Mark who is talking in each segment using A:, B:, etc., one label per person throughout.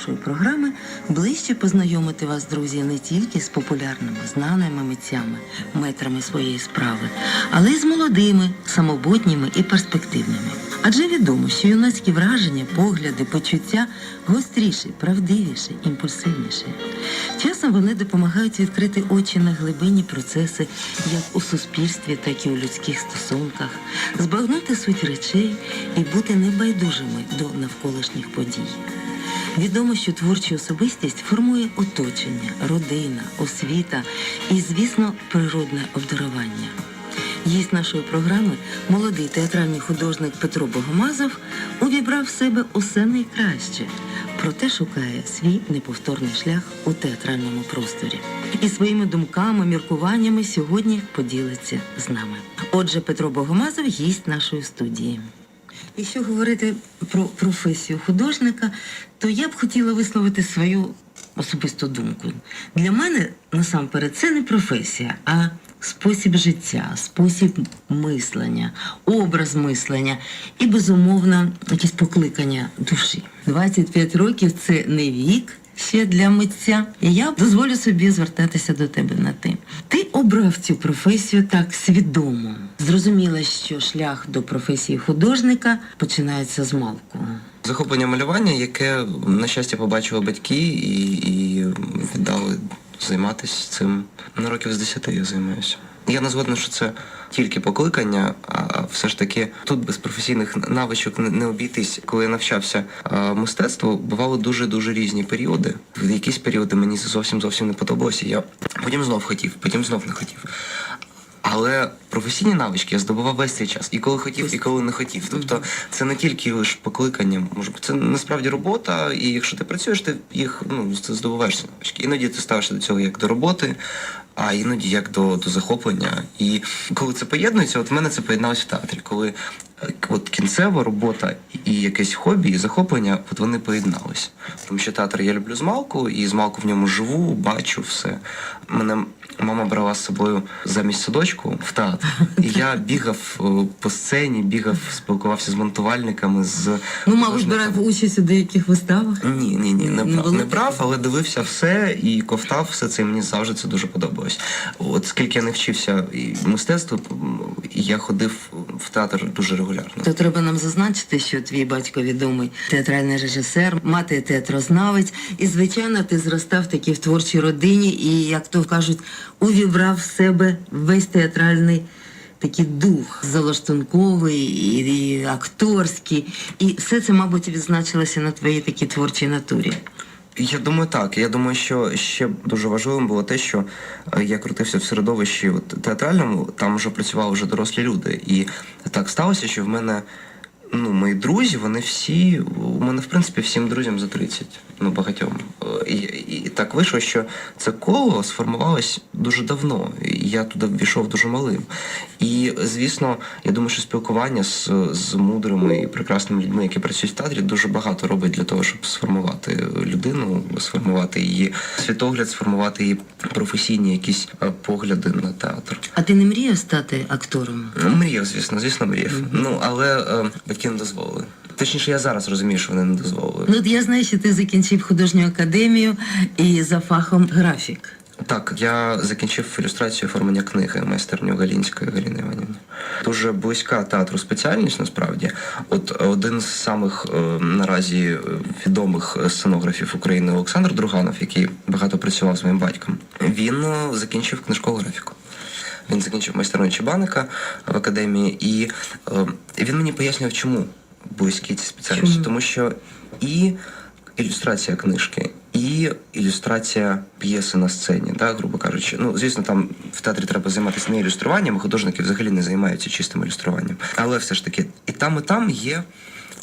A: нашої програми ближче познайомити вас, друзі, не тільки з популярними, знаними митцями, метрами своєї справи, але й з молодими, самобутніми і перспективними. Адже відомо, що юнацькі враження, погляди, почуття гостріші, правдивіші, імпульсивніші. Часом вони допомагають відкрити очі на глибинні процеси як у суспільстві, так і у людських стосунках, збагнути суть речей і бути небайдужими до навколишніх подій. Відомо, що творча особистість формує оточення, родина, освіта і, звісно, природне обдарування. Гість нашої програми, молодий театральний художник Петро Богомазов, увібрав в себе усе найкраще, проте шукає свій неповторний шлях у театральному просторі. І своїми думками, міркуваннями сьогодні поділиться з нами. Отже, Петро Богомазов гість нашої студії. Якщо говорити про професію художника, то я б хотіла висловити свою особисту думку. Для мене насамперед це не професія, а спосіб життя, спосіб мислення, образ мислення і, безумовно, якісь покликання душі. 25 років це не вік. Ще для митця, і я дозволю собі звертатися до тебе на ти. Ти обрав цю професію так свідомо. Зрозуміла, що шлях до професії художника починається з малку.
B: Захоплення малювання, яке, на щастя, побачили батьки і, і віддали займатися цим. На років з 10 я займаюся. Я не згодна, що це тільки покликання, а все ж таки тут без професійних навичок не- обійтись. Коли я навчався мистецтву, бували дуже дуже різні періоди. В якісь періоди мені це зовсім зовсім не подобалося. Я потім знов хотів, потім знов не хотів. Але професійні навички я здобував весь цей час, і коли хотів, і коли не хотів. Тобто це не тільки лише покликання, може це насправді робота, і якщо ти працюєш, ти їх ну здобуваєш ці навички. Іноді ти ставишся до цього як до роботи, а іноді як до, до захоплення. І коли це поєднується, от в мене це поєдналося в театрі, коли е, от кінцева робота і якесь хобі, і захоплення, от вони поєдналися. Тому що театр я люблю з малку, і з малку в ньому живу, бачу все. Мене мама брала з собою замість садочку в театр. І я бігав е, по сцені, бігав, спілкувався з монтувальниками, з
A: Ну, мабуть, брав участь у деяких виставах.
B: Ні, ні, ні, не
A: Не
B: брав, не брав, але дивився все і ковтав все це. І мені завжди це дуже подобалось. От скільки я не вчився і мистецтву, я ходив в театр дуже регулярно.
A: То треба нам зазначити, що твій батько відомий театральний режисер, мати театрознавець, і звичайно, ти зростав таки в творчій родині, і як то кажуть, увібрав в себе весь театральний. Такий дух залаштунковий і, і акторський, і все це, мабуть, відзначилося на твоїй такій творчій натурі.
B: Я думаю, так. Я думаю, що ще дуже важливим було те, що е, я крутився в середовищі от, театральному, там вже працювали вже дорослі люди. І так сталося, що в мене ну, мої друзі, вони всі, у мене в принципі всім друзям за 30, ну багатьом. Е, І, і, так вийшло, що це коло сформувалось дуже давно. І я туди ввійшов дуже малим. І звісно, я думаю, що спілкування з, з мудрими і прекрасними людьми, які працюють в театрі, дуже багато робить для того, щоб сформувати людину, сформувати її світогляд, сформувати її професійні якісь е, погляди на театр.
A: А ти не мріяв стати актором?
B: Ну, Мріяв, звісно, звісно, мріяв. Ну але е, батьки не дозволили. Точніше, я зараз розумію, що вони не дозволили.
A: Ну, от я знаю, що ти закінчив художню академію і за фахом графік.
B: Так, я закінчив ілюстрацію оформлення книги майстерню Галінської Галини Іванівни. Дуже близька театру спеціальність насправді. От один з самих е, наразі відомих сценографів України Олександр Друганов, який багато працював з моїм батьком, він е, закінчив книжкову графіку. Він закінчив майстерню Чебаника в академії, і е, він мені пояснював, чому близькі ці спеціальності.
A: Чому?
B: Тому що і ілюстрація книжки, і ілюстрація п'єси на сцені, да, грубо кажучи. Ну, звісно, там в театрі треба займатися не ілюструванням, художники взагалі не займаються чистим ілюструванням. Але все ж таки, і там, і там є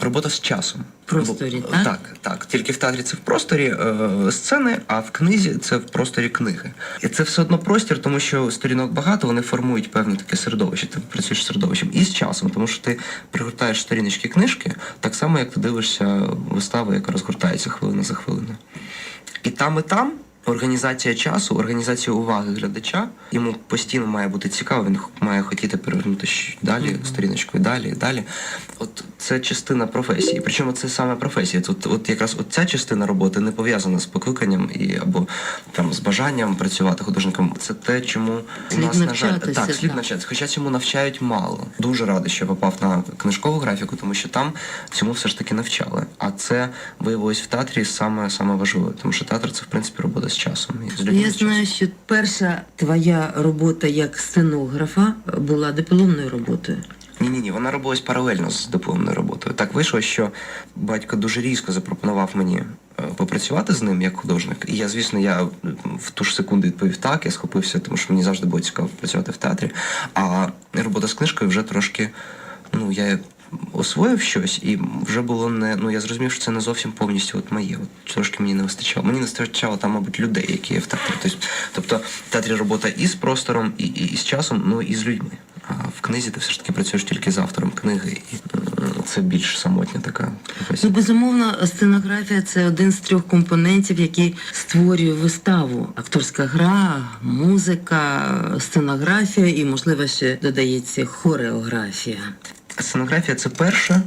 B: робота з часом.
A: Просторі,
B: Бо-
A: так?
B: Так, так. Тільки в театрі це в просторі е, сцени, а в книзі це в просторі книги. І це все одно простір, тому що сторінок багато, вони формують певне таке середовище. Ти працюєш з середовищем і з часом, тому що ти пригортаєш сторіночки книжки, так само, як ти дивишся виставу, яка розгортається хвилина за хвилиною. І там, і там організація часу, організація уваги глядача. Йому постійно має бути цікаво, він має хотіти перевернути далі сторіночку і далі, і далі. От це частина професії. Причому це саме професія. Тут от якраз от ця частина роботи не пов'язана з покликанням і або там з бажанням працювати художником. Це те, чому у нас на жаль так, слід
A: так.
B: навчатися. Хоча цьому навчають мало. Дуже радий, що попав на книжкову графіку, тому що там цьому все ж таки навчали. А це виявилось в театрі саме саме важливе, тому що театр це в принципі робота з часом. І з людьми
A: Я
B: з часом.
A: знаю, що перша твоя робота як сценографа була дипломною роботою.
B: Ні, ні, ні, вона робилась паралельно з дипломною роботою. Так вийшло, що батько дуже різко запропонував мені е, попрацювати з ним як художник. І я, звісно, я в ту ж секунду відповів так, я схопився, тому що мені завжди було цікаво працювати в театрі. А робота з книжкою вже трошки, ну, я освоїв щось, і вже було не. Ну я зрозумів, що це не зовсім повністю от моє. От трошки мені не вистачало. Мені не вистачало там, мабуть, людей, які є в театрі. Тобто, тобто в театрі робота і з простором, і, і, і з часом, ну і з людьми. А в книзі ти все ж таки працюєш тільки з автором книги, і це більш самотня така
A: Ну, безумовно, сценографія це один з трьох компонентів, який створює виставу. Акторська гра, музика, сценографія і, можливо, ще додається хореографія.
B: Сценографія це перше,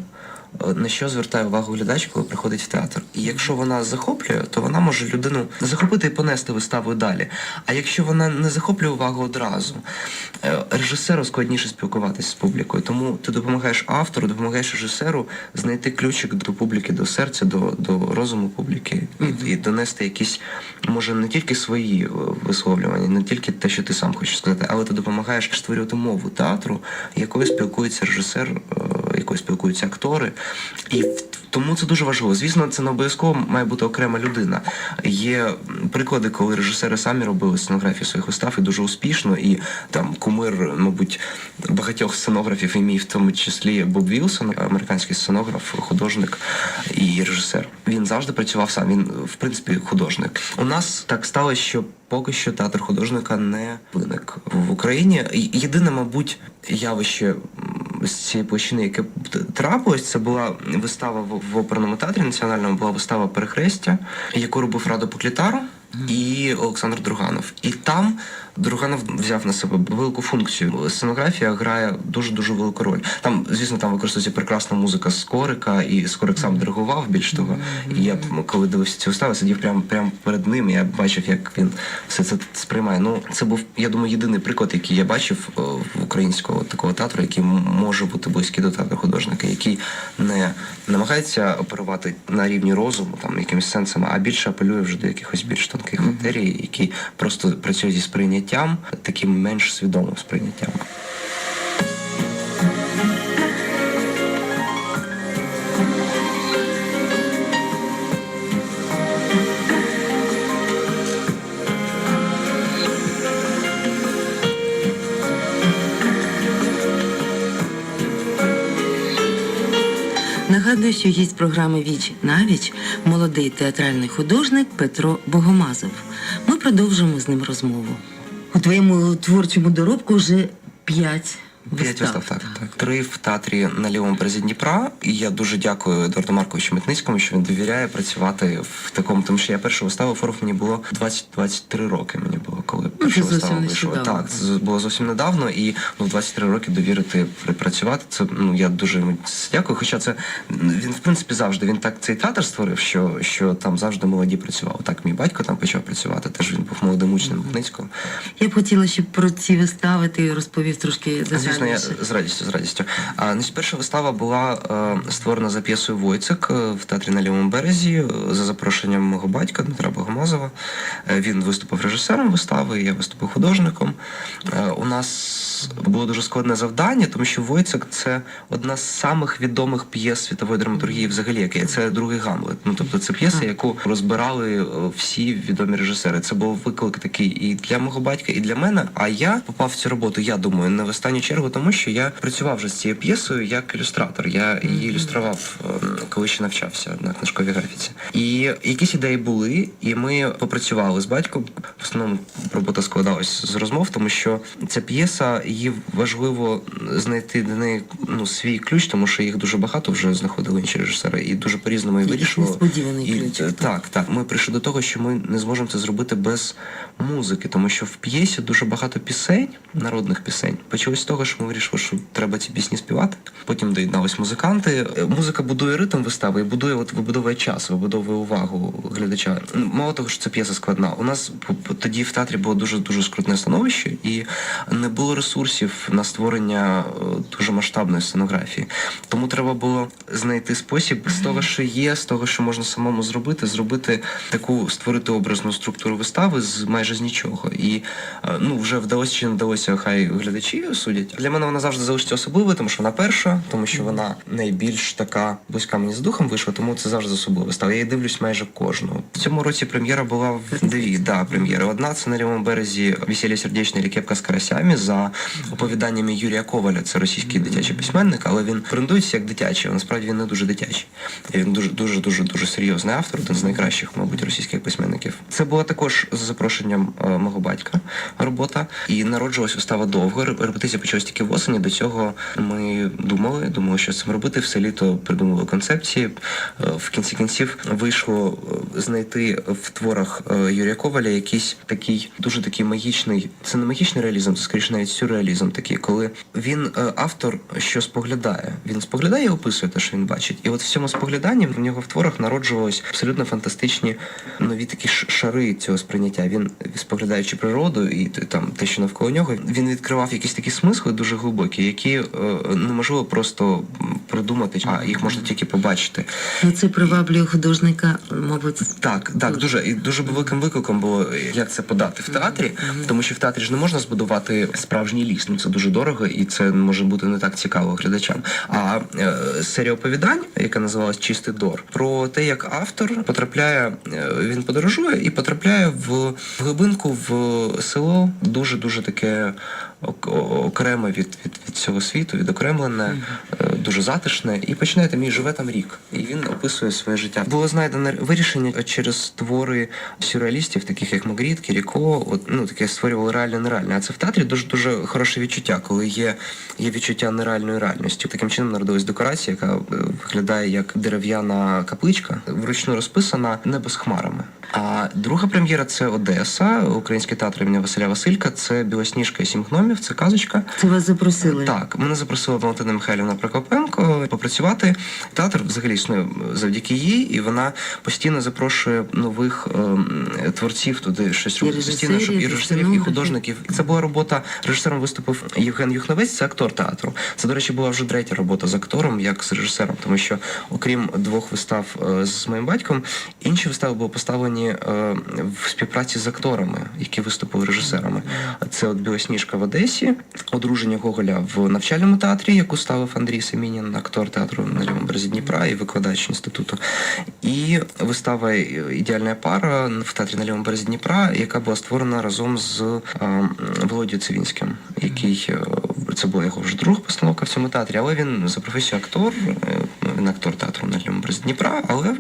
B: на що звертає увагу глядач, коли приходить в театр. І якщо вона захоплює, то вона може людину захопити і понести виставу далі. А якщо вона не захоплює увагу одразу, е, режисеру складніше спілкуватися з публікою. Тому ти допомагаєш автору, допомагаєш режисеру знайти ключик до публіки, до серця, до, до розуму публіки і, і донести якісь, може, не тільки свої е, висловлювання, не тільки те, що ти сам хочеш сказати, але ти допомагаєш створювати мову театру, якою спілкується режисер, е, якою спілкуються актори. І тому це дуже важливо. Звісно, це не обов'язково має бути окрема людина. Є приклади, коли режисери самі робили сценографію своїх вистав і дуже успішно. І там кумир, мабуть, багатьох сценографів і мій, в тому числі Боб Вілсон, американський сценограф, художник і режисер. Він завжди працював сам. Він, в принципі, художник. У нас так сталося, що поки що театр художника не виник в Україні. Єдине, мабуть, явище з цієї площини, яке трапилось, це була вистава в, оперному театрі національному, була вистава Перехрестя, яку робив Радо Поклітаро і Олександр Друганов. І там Друганов взяв на себе велику функцію. Сценографія грає дуже дуже велику роль. Там, звісно, там використовується прекрасна музика Скорика, і Скорик сам диригував більш того. І я коли дивився ці вистави, сидів прямо прямо перед ним. і Я бачив, як він все це сприймає. Ну це був, я думаю, єдиний приклад, який я бачив е, в українського такого театру, який може бути близький до театру художника, який не намагається оперувати на рівні розуму, там якимись сенсами, а більше апелює вже до якихось більш тонких матерій, які просто працюють зі сприйняттям, таким менш свідомим сприйняттям.
A: Нагадую, що гість програми Віч на віч молодий театральний художник Петро Богомазов. Ми продовжуємо з ним розмову. У твоєму творчому доробку вже п'ять
B: П'ять
A: вистав.
B: так, так. Три в театрі на лівому березі Дніпра. І я дуже дякую Едуарду Марковичу Митницькому, що він довіряє працювати в такому, тому що я першу виставу оформив, мені було 20-23 роки. Мені було, коли перша
A: Ну,
B: вистава вийшла. Так, це було зовсім недавно, і ну, в 23 роки довірити працювати. Це ну я дуже йому дякую. Хоча це він в принципі завжди він так цей театр створив, що, що там завжди молоді працювали. Так, мій батько там почав працювати. Теж він був молодим учнем Митницького.
A: Я б хотіла, щоб про ці вистави ти розповів трошки
B: Звісно, я з радістю, з радістю. А, значить, перша вистава була е, створена за п'єсою Войцик е, в театрі на лівому березі е, за запрошенням мого батька Дмитра Богомазова. Е, він виступив режисером вистави, я виступив художником. Е, у нас було дуже складне завдання, тому що Войцик це одна з самих відомих п'єс світової драматургії взагалі, яке це другий Гамлет. Ну тобто це п'єса, яку розбирали е, всі відомі режисери. Це був виклик такий і для мого батька, і для мене. А я попав в цю роботу, я думаю, не в останню чергу важливо тому, що я працював вже з цією п'єсою як ілюстратор. Я її ілюстрував, ем, коли ще навчався на книжковій графіці. І якісь ідеї були, і ми попрацювали з батьком. В основному робота складалась з розмов, тому що ця п'єса, її важливо знайти до неї ну, свій ключ, тому що їх дуже багато вже знаходили інші режисери, і дуже по-різному її вирішували.
A: несподіваний
B: І,
A: ключ, так.
B: так, так. Ми прийшли до того, що ми не зможемо це зробити без музики, тому що в п'єсі дуже багато пісень, народних пісень. Почалось з того, що ми вирішили, що треба ці пісні співати. Потім доєднались музиканти. Е, Музика будує ритм вистави і будує, от вибудовує час, вибудовує увагу глядача. Ну, Мало того, що це п'єса складна. У нас тоді в театрі було дуже дуже скрутне становище, і не було ресурсів на створення е, дуже масштабної сценографії. Тому треба було знайти спосіб з того, що є, з того, що можна самому зробити, зробити таку створити образну структуру вистави з майже з нічого. І е, ну вже вдалося чи не вдалося, хай глядачі судять. Для мене вона завжди залишиться особливою, тому що вона перша, тому що вона найбільш така близька мені з духом вийшла, тому це завжди особлива вистава. Я її дивлюсь майже кожну. В цьому році прем'єра була в дві да, прем'єри. Одна це на лівому березі весілля сердечне или кепка з карасями за оповіданнями Юрія Коваля. Це російський дитячий письменник, але він брендується як дитячий. Насправді він не дуже дитячий. І Він дуже дуже дуже дуже серйозний автор, один з найкращих, мабуть, російських письменників. Це була також за запрошенням е, мого батька робота, і народжувалась вистава довго. Реп- Репетиція почалась тільки в осені. До цього ми думали, думали, що з цим робити. Все літо придумали концепції. Е, В кінці кінців вийшло е, знайти в творах Юрія Коваля якийсь такий дуже такий магічний. Це не магічний реалізм, це скоріше навіть сюрреалізм такий, коли він автор, що споглядає. Він споглядає і описує те, що він бачить. І от в цьому спогляданні в нього в творах народжувались абсолютно фантастичні нові такі ш- шари цього сприйняття. Він споглядаючи природу і там те, що навколо нього, він відкривав якісь такі смисли дуже глибокі, які е, неможливо просто придумати, а їх можна тільки побачити.
A: Ну, це приваблює художника, мабуть,
B: Так, так, дуже і дуже великим викликом було, як це подати в театрі, тому що в театрі ж не можна збудувати справжній ліс. Ну це дуже дорого, і це може бути не так цікаво глядачам. А е, серія оповідань, яка називалась Чистий дор, про те, як автор потрапляє, е, він подорожує і потрапляє в глибинку в село, дуже дуже таке окреме від, від, від цього світу, відокремлене, е, дуже затишне, і починає там і живе там рік. І він описує своє життя. Було знайдене вирішення через твори сюрреалістів, таких як Магріт, Кіріко, от ну таке створювали реальне нереальне. А це в театрі дуже дуже хороше відчуття, коли є, є відчуття нереальної реальності. Таким чином народилась декорація, яка е, виглядає як дерев'яна капличка, вручну розписана небо з хмарами. А друга прем'єра це Одеса, Український театр імені Василя Василька. Це Білосніжка і сім гномів. Це казочка.
A: це вас запросили.
B: Так, мене запросила Валентина Михайлівна Прокопенко попрацювати. Театр взагалі існує завдяки їй, і вона постійно запрошує нових ем, творців туди щось робити. Постійно, щоб і
A: режисерів, і
B: художників. Це була робота. Режисером виступив Євген Юхновець, це актор театру. Це, до речі, була вже третя робота з актором, як з режисером, тому що окрім двох вистав е, з моїм батьком, інші вистави були поставлені е, в співпраці з акторами, які виступили режисерами. Це от Білосніжка в Одесі, одруження Гоголя в навчальному театрі, яку ставив Андрій Семінін, актор театру на лівому березі Дніпра і викладач інституту. І вистава Ідеальна пара в театрі на лівому березі Дніпра, яка була створена разом з е, Володією Цивінським, який е, це була його вже друга постановка в цьому театрі, але він за професією актор, е, він актор театру на лівому березі Дніпра, але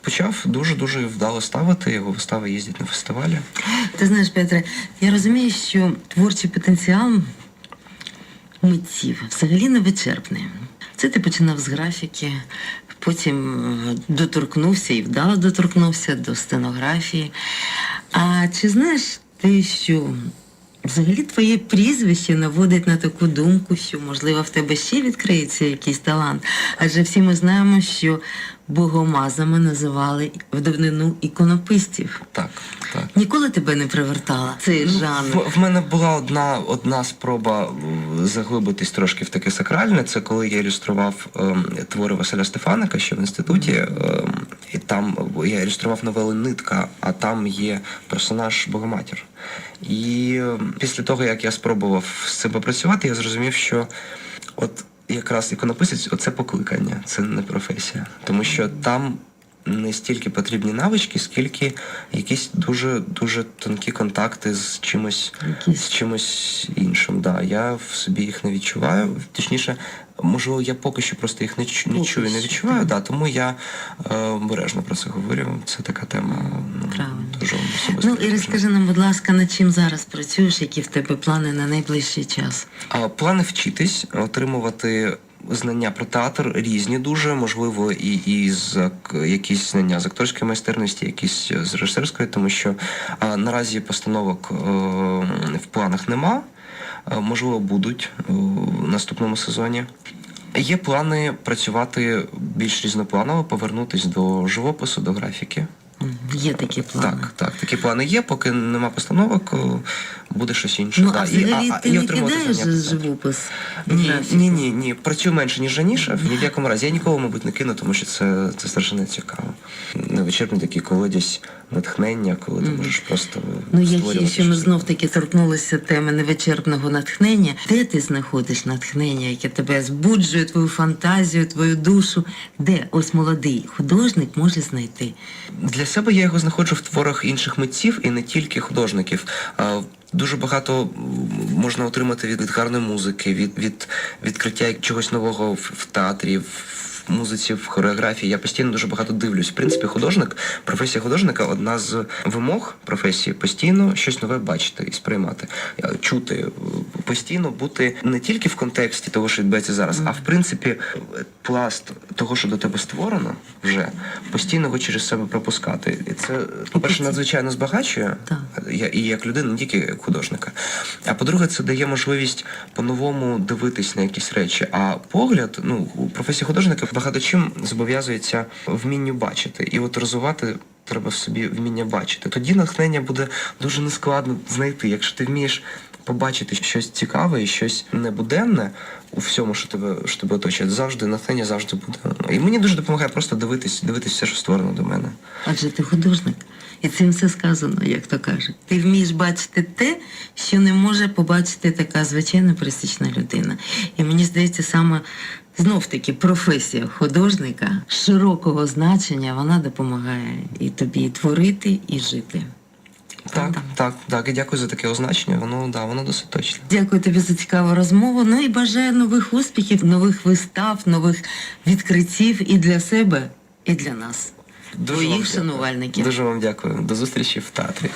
B: почав дуже дуже вдало ставити. Його вистави їздять на фестивалі.
A: Ти знаєш, Петре, я розумію, що творчий потенціал митців взагалі не вичерпний. Це ти починав з графіки, потім е, доторкнувся і вдало доторкнувся до стенографії. А чи знаєш ти, що взагалі твоє прізвище наводить на таку думку, що можливо в тебе ще відкриється якийсь талант? Адже всі ми знаємо, що богомазами називали в давнину іконописців.
B: Так, так.
A: Ніколи тебе не привертала цей жанр.
B: В, в мене була одна, одна спроба заглибитись трошки в таке сакральне. Це коли я ілюстрував ем, твори Василя Стефаника ще в інституті. ем, і там я ілюстрував новели Нитка, а там є персонаж Богоматір. І ем, після того, як я спробував з цим попрацювати, я зрозумів, що от якраз іконописець оце покликання, це не професія. Тому що там не стільки потрібні навички, скільки якісь дуже дуже тонкі контакти з чимось,
A: Якісь.
B: з чимось іншим. Да, я в собі їх не відчуваю. Точніше, можливо, я поки що просто їх не, не чую, не відчуваю. Да, тому я е, обережно про це говорю. Це така тема ну,
A: Правильно.
B: дуже особиста.
A: Ну і розкажи нам, будь ласка, над чим зараз працюєш, які в тебе плани на найближчий час?
B: А, Плани вчитись, отримувати знання про театр різні дуже, можливо, і, і з якісь знання з акторської майстерності, якісь з режисерської, тому що а, наразі постановок е, в планах нема. Е, Можливо, будуть е, в наступному сезоні. Є плани працювати більш різнопланово, повернутись до живопису, до графіки.
A: Є такі плани.
B: Так, так, такі плани є, поки нема постановок, е, буде щось інше.
A: Ну,
B: да.
A: а
B: І-
A: взагалі ти не кидаєш живопис?
B: Ні, ні, ні, ні. Працюю менше, ніж раніше. Ні в якому разі. Я нікого, мабуть, не кину, тому що це, це страшенно цікаво. Невичерпний такий колодязь натхнення, коли ти можеш просто
A: Ну, я
B: створювати
A: ще ми знов таки торкнулися теми невичерпного натхнення. Де ти знаходиш натхнення, яке тебе збуджує, твою фантазію, твою душу? Де ось молодий художник може знайти?
B: Для себе я його знаходжу в творах інших митців і не тільки художників. А, Дуже багато можна отримати від, від гарної музики, від, від відкриття чогось нового в, в театрі, в музиці, в хореографії. Я постійно дуже багато дивлюсь. В принципі, художник, професія художника одна з вимог професії постійно щось нове бачити і сприймати, е, чути, е, постійно бути не тільки в контексті того, що відбувається зараз, а в принципі е, пласт того, що до тебе створено вже постійно його через себе пропускати. І це, по-перше, надзвичайно збагачує я і як людина, не тільки як художника. А по-друге, це дає можливість по-новому дивитись на якісь речі. А погляд, ну, у професії художника багато чим зобов'язується вмінню бачити. І от розвивати треба в собі вміння бачити. Тоді натхнення буде дуже нескладно знайти. Якщо ти вмієш побачити щось цікаве і щось небуденне у всьому, що тебе, що тебе оточує, завжди натхнення завжди буде. І мені дуже допомагає просто дивитись, дивитись все, що створено до мене.
A: Адже ти художник, і цим все сказано, як то кажуть. Ти вмієш бачити те, що не може побачити така звичайна пересічна людина. І мені здається, саме знов таки професія художника широкого значення вона допомагає і тобі і творити, і жити.
B: Так, так, так. І дякую за таке означення. Воно да, воно досить точне.
A: Дякую тобі за цікаву розмову. Ну і бажаю нових успіхів, нових вистав, нових відкриттів і для себе, і для нас.
B: Дуже
A: Твоїх
B: вам дякую.
A: шанувальників.
B: Дуже вам дякую. До зустрічі в театрі.